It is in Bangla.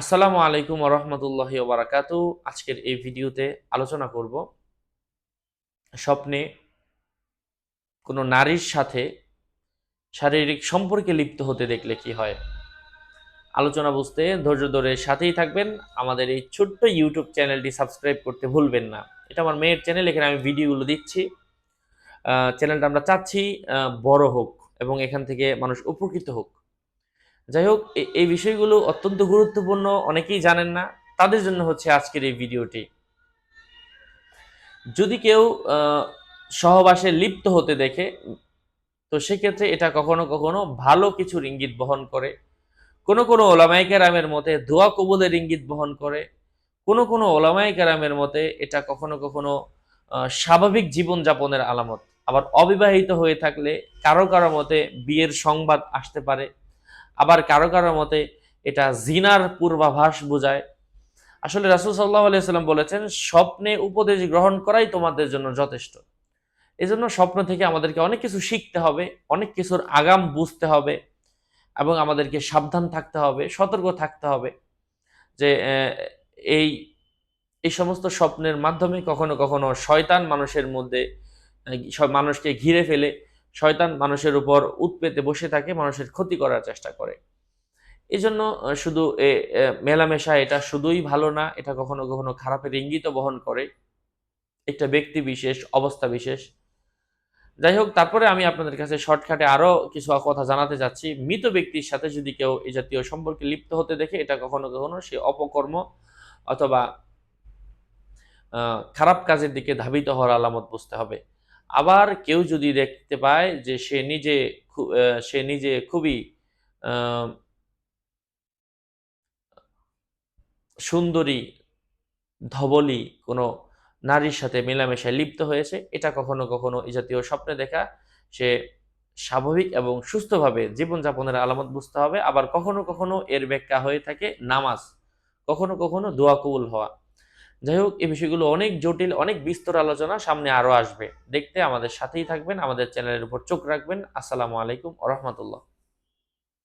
আসসালামু আলাইকুম রহমতুল্লাহ বারাকাত আজকের এই ভিডিওতে আলোচনা করব স্বপ্নে কোনো নারীর সাথে শারীরিক সম্পর্কে লিপ্ত হতে দেখলে কি হয়? আলোচনা বুঝতে, ধৈর্য ধরে সাথেই থাকবেন। আমাদের এই ছোট্ট ইউটিউব চ্যানেলটি সাবস্ক্রাইব করতে ভুলবেন না। এটা আমার মেয়ের চ্যানেল, এখানে আমি ভিডিওগুলো দিচ্ছি। চ্যানেলটা আমরা চাচ্ছি বড় হোক এবং এখান থেকে মানুষ উপকৃত হোক। যাই হোক এই বিষয়গুলো অত্যন্ত গুরুত্বপূর্ণ, অনেকেই জানেন না। তাদের জন্য হচ্ছে আজকের এই ভিডিওটি। যদি কেউ সহবাসে লিপ্ত হতে দেখে, তো সেক্ষেত্রে এটা কখনো কখনো ভালো কিছুর ইঙ্গিত বহন করে। কোনো কোনো ওলামাই মতে দোয়া কবুলের ইঙ্গিত বহন করে। কোনো কোনো ওলামাই মতে এটা কখনো কখনো স্বাভাবিক জীবনযাপনের আলামত। আবার অবিবাহিত হয়ে থাকলে কারও কারও মতে বিয়ের সংবাদ আসতে পারে। আবার কারও কারও মতে এটা জিনার পূর্বাভাস বোঝায়। আসলে রাসুল সাল্লাহ আলিয়াল্লাম বলেছেন, স্বপ্নে উপদেশ গ্রহণ করাই তোমাদের জন্য যথেষ্ট। এই জন্য স্বপ্ন থেকে আমাদেরকে অনেক কিছু শিখতে হবে, অনেক কিছুর আগাম বুঝতে হবে এবং আমাদেরকে সাবধান থাকতে হবে, সতর্ক থাকতে হবে যে এই এই সমস্ত স্বপ্নের মাধ্যমে কখনো কখনো শয়তান মানুষের মধ্যে মানুষকে ঘিরে ফেলে শয়তান মানুষের উপর উৎপেতে বসে থাকে মানুষের ক্ষতি করার চেষ্টা করে। এই জন্য শুধু এ এ, মেলামেশা এটা শুধুই ভালো না এটা কখনো কখনো খারাপের ইঙ্গিত বহন করে। একটা ব্যক্তি বিশেষ অবস্থা বিশেষ। যাই হোক তারপরে আমি আপনাদের কাছে শর্টকাটে আরও কিছু কথা জানাতে চাচ্ছি মৃত ব্যক্তির সাথে যদি কেউ এই জাতীয় সম্পর্কে লিপ্ত হতে দেখে এটা কখনো কখনো সে অপকর্ম অথবা খারাপ কাজের দিকে ধাবিত হওয়ার আলামত বুঝতে হবে। আবার কেউ যদি দেখতে পায় যে সে নিজে সে নিজে খুবই সুন্দরী, ধবলী কোনো নারীর সাথে মেলামেশায় লিপ্ত হয়েছে, এটা কখনো কখনো এই জাতীয় স্বপ্নে দেখা, সে স্বাভাবিক এবং সুস্থভাবে জীবনযাপনের আলামত বুঝতে হবে। আবার কখনো কখনো এর ব্যাখ্যা হয়ে থাকে নামাজ। কখনো কখনো দোয়া কবুল হওয়া। যাই হোক এই বিষয়গুলো অনেক জটিল, অনেক বিস্তর আলোচনা সামনে আরও আসবে। দেখতে আমাদের সাথেই থাকবেন, আমাদের চ্যানেলের উপর চোখ রাখবেন। আসসালামু আলাইকুম রহমতুল্লাহ।